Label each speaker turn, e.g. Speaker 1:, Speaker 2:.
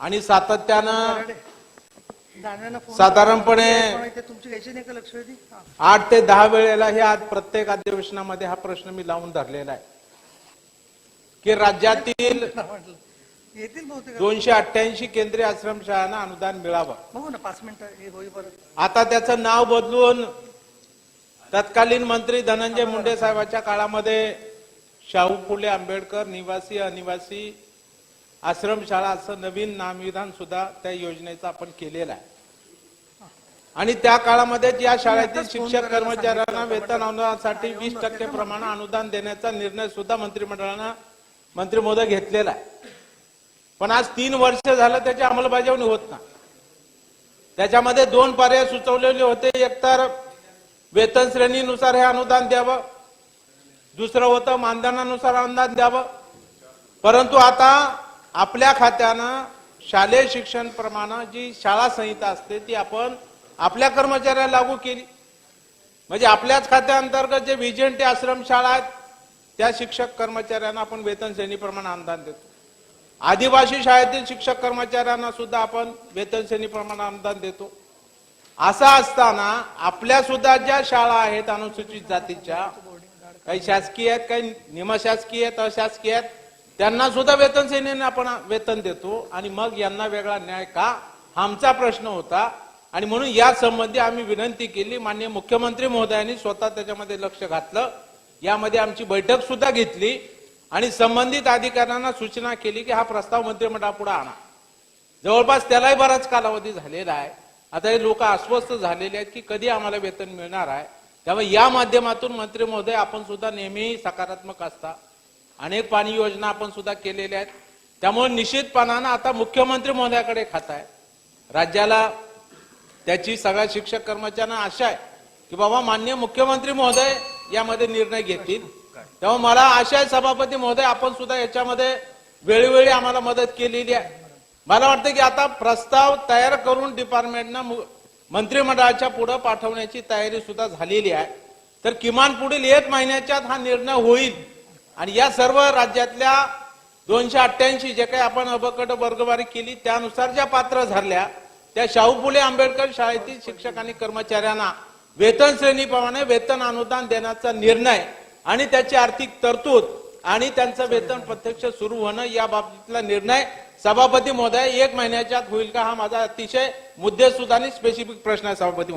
Speaker 1: आणि सातत्यानं साधारणपणे. आठ ते दहा वेळेला हे आज प्रत्येक अधिवेशनामध्ये हा प्रश्न मी लावून धरलेला आहे. की राज्यातील दोनशे अठ्ठ्याऐंशी केंद्रीय आश्रमशाळांना अनुदान मिळावं.
Speaker 2: बघू ना पाच मिनिटं
Speaker 1: आता त्याचं नाव बदलून तत्कालीन मंत्री धनंजय मुंडे साहेबांच्या काळामध्ये शाहू फुले आंबेडकर निवासी अनिवासी आश्रमशाळा असं नवीन नामविधान सुद्धा त्या योजनेचं आपण केलेलं आहे. आणि त्या काळामध्ये या शाळेतील शिक्षक कर्मचाऱ्यांना वेतन अनुदानासाठी वीस टक्के प्रमाण अनुदान देण्याचा निर्णय सुद्धा मंत्रिमंडळानं मंत्री महोदय घेतलेला आहे. पण आज तीन वर्ष झालं त्याची अंमलबजावणी होत नाही. त्याच्यामध्ये दोन पर्याय सुचवलेले होते. एकतर वेतन श्रेणीनुसार हे अनुदान द्यावं. दुसरं होतं मानधनानुसार अनुदान द्यावं. परंतु आता आपल्या खात्यानं शालेय शिक्षण प्रमाणे जी शाळा संहिता असते ती आपण आपल्या कर्मचाऱ्याला लागू केली. म्हणजे आपल्याच खात्याअंतर्गत जे विजेंटी आश्रम शाळा आहेत त्या शिक्षक कर्मचाऱ्यांना आपण वेतन श्रेणीप्रमाणे अनुदान देतो. आदिवासी शाळेतील शिक्षक कर्मचाऱ्यांना सुद्धा आपण वेतन श्रेणीप्रमाणे अनुदान देतो. असं असताना आपल्या सुद्धा ज्या शाळा आहेत अनुसूचित जातीच्या काही शासकीय आहेत काही निमशासकीय आहेत अशासकीय आहेत त्यांना सुद्धा वेतन सेनेने आपण वेतन देतो आणि मग यांना वेगळा न्याय का? आमचा प्रश्न होता. आणि म्हणून या संबंधी आम्ही विनंती केली. माननीय मुख्यमंत्री महोदयांनी स्वतः त्याच्यामध्ये लक्ष घातलं. यामध्ये आमची बैठक सुद्धा घेतली. आणि संबंधित अधिकाऱ्यांना सूचना केली की हा प्रस्ताव मंत्रिमंडळापुढे आणा. जवळपास त्यालाही बराच कालावधी झालेला आहे. आता हे लोक अस्वस्थ झालेले आहेत की कधी आम्हाला वेतन मिळणार आहे? त्यामुळे या माध्यमातून मंत्री महोदय आपण सुद्धा नेहमी सकारात्मक असता. अनेक पाणी योजना आपण सुद्धा केलेल्या आहेत. त्यामुळे निश्चितपणानं आता मुख्यमंत्री महोदयाकडे खात आहे. राज्याला त्याची सगळ्या शिक्षक कर्मचाऱ्यांना आशा आहे की बाबा मान्य मुख्यमंत्री महोदय यामध्ये निर्णय घेतील. तेव्हा मला आशा आहे सभापती महोदय आपण सुद्धा याच्यामध्ये वेळोवेळी आम्हाला मदत केलेली आहे. मला वाटतं की आता प्रस्ताव तयार करून डिपार्टमेंटनं मंत्रिमंडळाच्या पुढे पाठवण्याची तयारी सुद्धा झालेली आहे. तर किमान पुढील एक महिन्याच्यात हा निर्णय होईल. आणि या सर्व राज्यातल्या दोनशे अठ्ठ्याऐंशी जे काही आपण अबकट वर्गवारी केली त्यानुसार ज्या पात्र झाल्या त्या शाहू फुले आंबेडकर शाळेतील शिक्षक आणि कर्मचाऱ्यांना वेतन श्रेणीप्रमाणे वेतन अनुदान देण्याचा निर्णय आणि त्याची आर्थिक तरतूद आणि त्यांचं वेतन प्रत्यक्ष सुरू होणं या बाबतीतला निर्णय सभापती महोदय एक महिन्याच्या होईल का हा माझा अतिशय मुद्देसूद आणि स्पेसिफिक प्रश्न आहे सभापती महोदय.